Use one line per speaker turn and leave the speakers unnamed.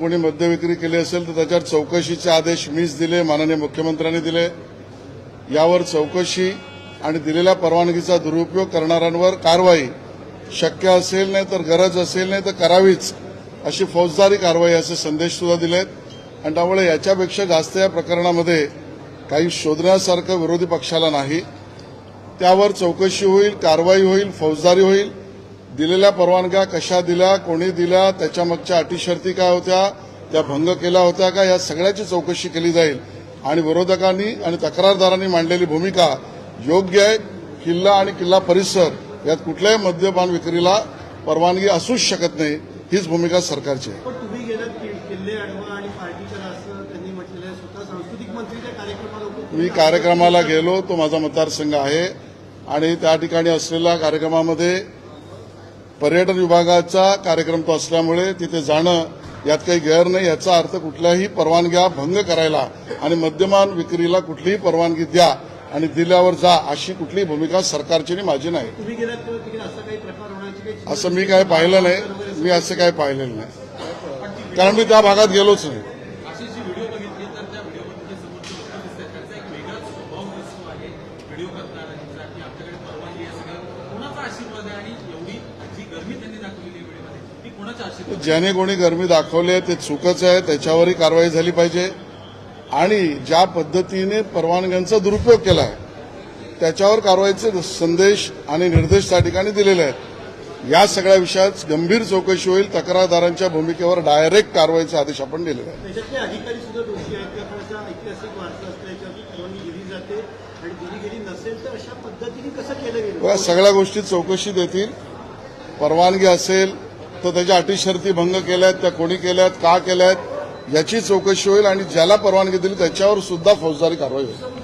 कोणी मद्यविक्री केली असेल तर त्याच्यावर चौकशीचे आदेश मीच दिले माननीय मुख्यमंत्र्यांनी दिले. यावर चौकशी आणि दिलेल्या परवानगीचा दुरुपयोग करणाऱ्यांवर कारवाई शक्य असेल नाही तर गरज असेल नाही तर करावीच अशी फौजदारी कारवाई असे संदेश सुद्धा दिलेत. आणि त्यामुळे याच्यापेक्षा जास्त या प्रकरणामध्ये काही शोधण्यासारखं विरोधी पक्षाला नाही. त्यावर चौकशी होईल कारवाई होईल फौजदारी होईल. दिलेल्या परवानग्या कशा दिल्या कोणी दिल्या त्याच्या मागच्या अटी शर्ती काय होत्या त्या भंग केल्या होत्या का या सगळ्याची चौकशी केली जाईल. आणि विरोधकांनी आणि तक्रारदारांनी मांडलेली भूमिका योग्य आहे. किल्ला आणि किल्ला परिसर यात कुठल्याही मद्यपान विक्रीला परवानगी असूच शकत नाही हीच भूमिका सरकारची आहे. मी कार्यक्रमाला गेलो तो माझा मतदारसंघ आहे. आणि त्या ठिकाणी असलेल्या कार्यक्रमामध्ये पर्यटन विभागाचा कार्यक्रम तो असल्यामुळे तिथे जाणं यात काही गैर नाही याचा अर्थ कुठल्याही परवानग्या भंग करायला आणि मद्यमान विक्रीला कुठलीही परवानगी द्या आणि दिल्यावर जा अशी कुठलीही भूमिका सरकारची आणि माझी नाही.
असं
मी काय पाहिलं नाही. मी असं काय पाहिलेलं नाही. कारण मी त्या भागात गेलोच नाही. ज्याने कोणी गरमी दाखवली आहे ते चुकच आहे त्याच्यावरही कारवाई झाली पाहिजे. आणि ज्या पद्धतीने परवानग्यांचा दुरुपयोग केला आहे त्याच्यावर कारवाईचे संदेश आणि निर्देश त्या ठिकाणी दिलेले आहेत. या सगळ्या विषयात गंभीर चौकशी होईल तक्रारदारांच्या भूमिकेवर डायरेक्ट कारवाईचे आदेश आपण दिलेले बघा सगळ्या गोष्टी चौकशी देतील. परवानगी असेल तर त्याच्या अटी शर्ती भंग केल्यात त्या कोणी केल्यात का केल्यात याची चौकशी होईल आणि ज्याला परवानगी दिली त्याच्यावर सुद्धा फौजदारी कारवाई होईल.